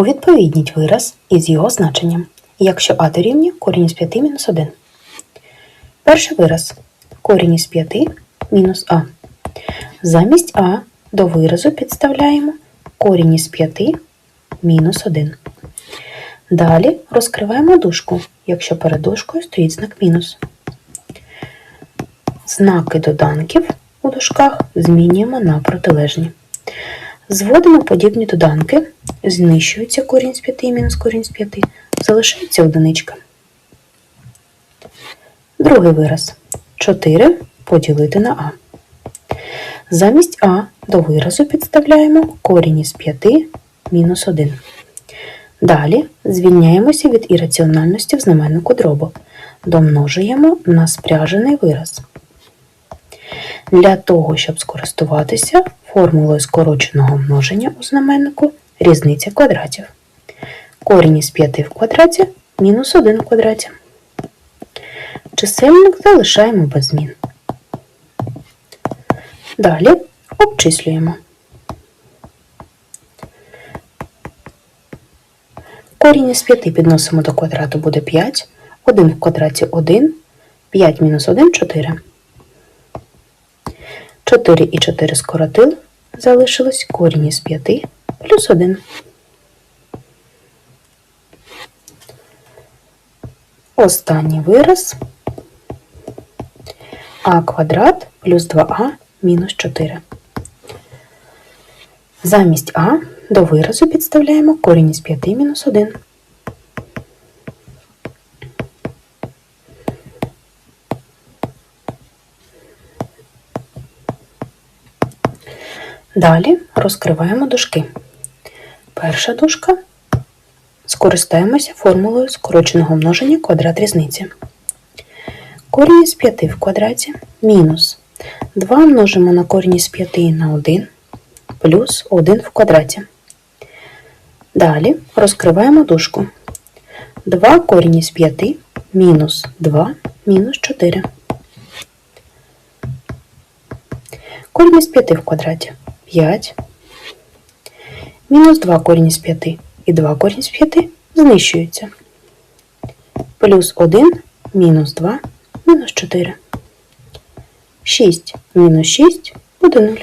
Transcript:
Увідповідніть вираз із його значенням, якщо а дорівнює корінь із 5 мінус 1. Перший вираз корінь із 5 мінус а. Замість а до виразу підставляємо корінь із 5 мінус 1. Далі розкриваємо дужку, якщо перед дужкою стоїть знак мінус. Знаки доданків у дужках змінюємо на протилежні. Зводимо подібні доданки, знищується корінь з 5 мінус корінь з 5, залишається одиничка. Другий вираз 4 поділити на а. Замість а до виразу підставляємо корінь із 5 мінус 1. Далі звільняємося від ірраціональності в знаменнику дробу. Домножуємо на спряжений вираз. Для того, щоб скористуватися формулою скороченого множення у знаменнику різниця квадратів. Корінь із 5 в квадраті мінус 1 в квадраті. Чисельник залишаємо без змін. Далі обчислюємо. Корінь із 5 підносимо до квадрату буде 5, 1 в квадраті 1, 5 мінус 1 – 4. 4 і 4 скоротили, залишилось корінь із 5 плюс 1. Останній вираз а квадрат плюс 2а мінус 4. Замість а до виразу підставляємо корінь із 5 мінус 1. Далі розкриваємо дужки. Перша дужка скористаємося формулою скороченого множення квадрат різниці. Корінь із 5 в квадраті мінус 2 множимо на корінь із 5 на 1 плюс 1 в квадраті. Далі розкриваємо дужку. 2 корінь із 5 мінус 2 мінус 4. Корінь із 5 в квадраті 5. Мінус 2 корінь із 5 і 2 корінь з 5 знищуються. Плюс 1 мінус 2 мінус 4. 6 мінус 6 буде 0.